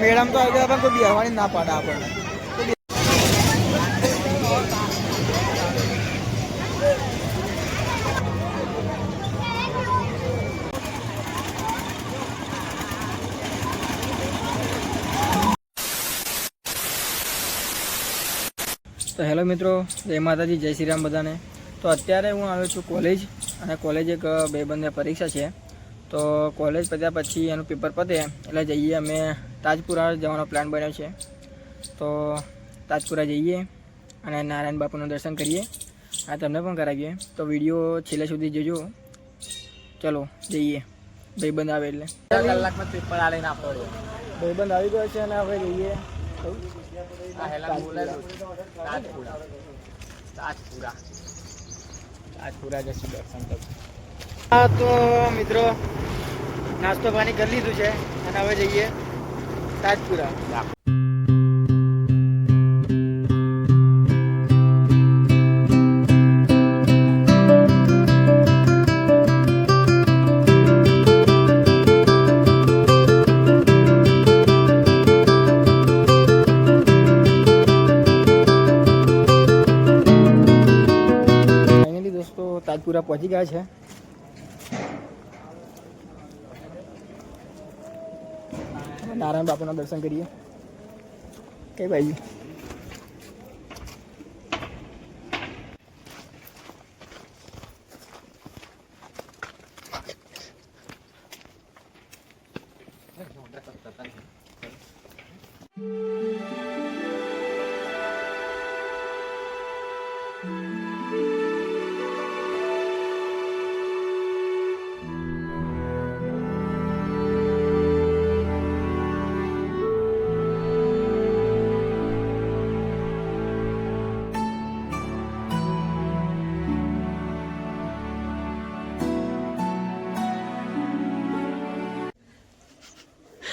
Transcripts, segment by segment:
Madam તો આવી ગયા કોઈ બેહવાની ના પાડે આપણને. તો હેલો મિત્રો, જય માતાજી, જય શ્રી રામ બધાને. તો અત્યારે હું આવ્યો છું કોલેજ અને કોલેજ એક ભાઈબંધને પરીક્ષા છે. તો કોલેજ પત્યા પછી એનું પેપર પતે એટલે જઈએ અમે તાજપુરા જવાનો પ્લાન બન્યો છે. તો તાજપુરા જઈએ અને નારાયણ બાપુનું દર્શન કરીએ. આ તમને પણ કરાવીએ. તો વીડિયો છેલ્લે સુધી જોજો. ચલો જઈએ. ભાઈબંધ આવે એટલે. કલાકમાં પેપર આવીને આપો ભાઈબંધ આવી ગયો છે અને હવે જઈએ. તાજપુરા. તાજપુરા. તાજપુરા જશું દર્શન કરશું તો મિત્રો નાસ્તો પાણી કરી લીધું છે અને હવે જઈએ તાજપુરા. પહોંચી ગયા છે નારાયણ બાપુના દર્શન કરીએ કઈ બાજુ Thank ને.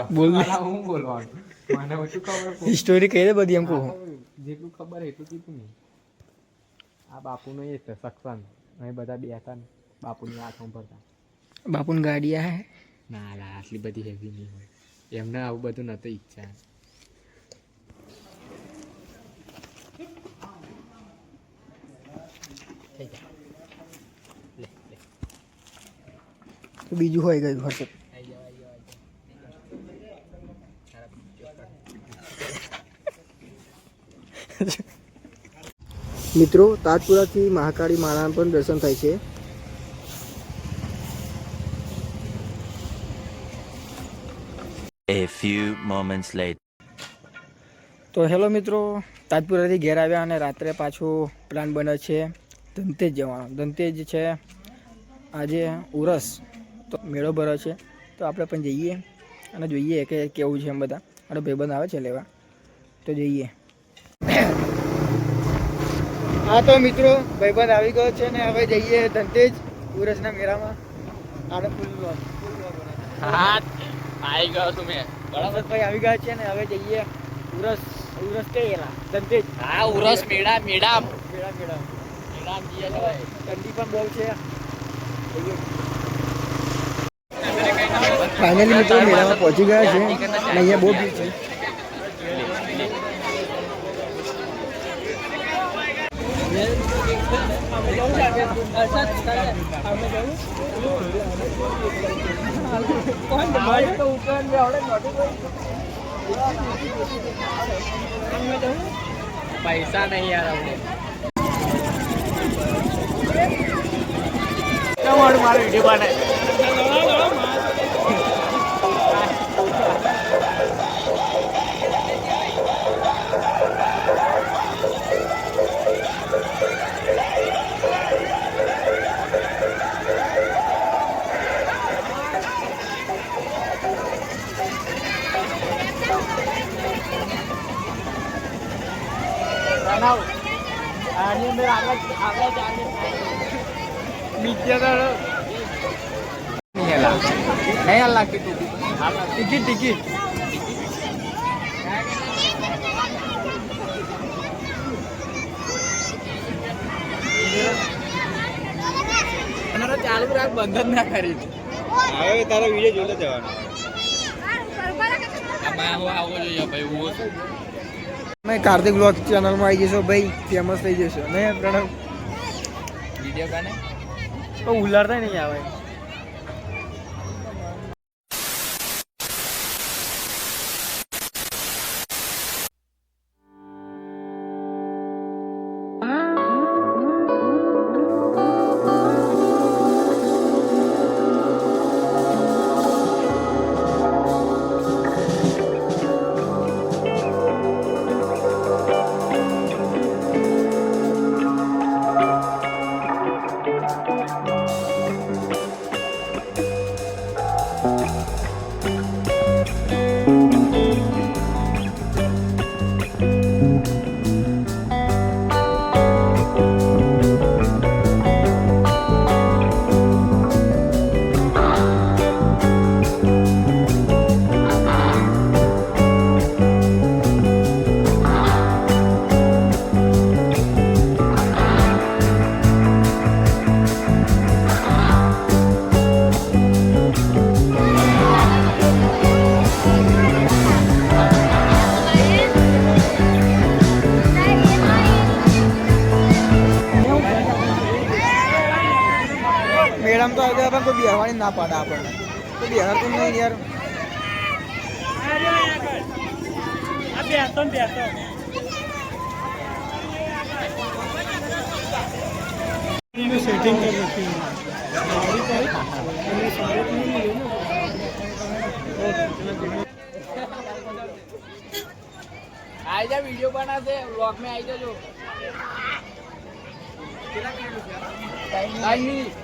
આલા હું બોલવાનું? મને ઓછું ખબર સ્ટોરી કહી દે બધી એમ કહું જેટલું ખબર એટલું કીધું નહીં આ બાપુનો એ છે સક્ષન અહીં બધા બેઠા ને બાપુની વાત સાંભળતા. બાપુની ગાડી આ હે? ના આટલી બધી હેવી નહીં હોય. એમને આવું બધું નહોતું ઈચ્છા. બીજું હોય ગયું હશે. મિત્રો તાજપુરાથી મહાકાળી માના પણ દર્શન થાય છે. A few moments later. તો હેલો મિત્રો તાજપુરાથી ઘેર આવ્યા અને રાત્રે પાછો પ્લાન બને છે ધનતેજ જવાનો. ધનતેજ છે આજે ઉરસ તો મેળો ભરો છે. તો આપણે પણ જઈએ અને જોઈએ કે કેવું છે એમ બધા. અને ભાઈબંધ આવે છે લેવા. તો જઈએ. હા તો મિત્રો ભાઈબંધ આવી ગયો છે ને હવે જઈએ ધનતેજ ઉરસના મેળામાં. આને ફૂલ ફૂલ હા આવી ગયો છું મેં. ભાઈ આવી ગયા છે ને હવે જઈએ ઉરસ ઉરસ કે એલા ધનતેજ. હા ઉરસ મેળા મેળા મેળા મેળા. મેળા જઈએ ઠંડી પણ બહુ છે. ફાઇનલી મિત્રો મેળામાં પહોંચી ગયા છે અને અહીંયા બહુ ભીડ છે. પૈસા નહીં યાર અમને. મારો વીડિયો બનાય આની અંદર આગળ આગળ ચાલે બીજા કીધું ટિકિટ ટિકિટ ચાલુ રાખ બંધ જ ના કરી હવે તારો વીડિયો જોતો જવાનો આવો જોઈએ ભાઈ હું મેં કાર્તિક બ્લોગ ચેનલમાં આવી જશો ભાઈ ફેમસ થઈ જશો. ને પ્રણવ? વીડિયો કાને? તો ઉલાડતા નહીં આવે. મેડમ આવી બેહવાની ના પાડે આપણને. તો બેહાર તો નહીં યાર. આઈ જા વીડિયો બનાવશે બ્લોગમાં આવી જજો ટાઈમ નહીં. ચાર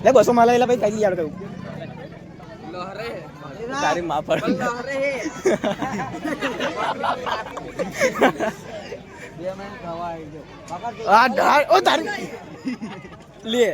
એટલે બસો માં લઈ ભાઈ કઈ યાર કહ્યું તારી માં પર. આ ઢાળ ઓ તારી. લે.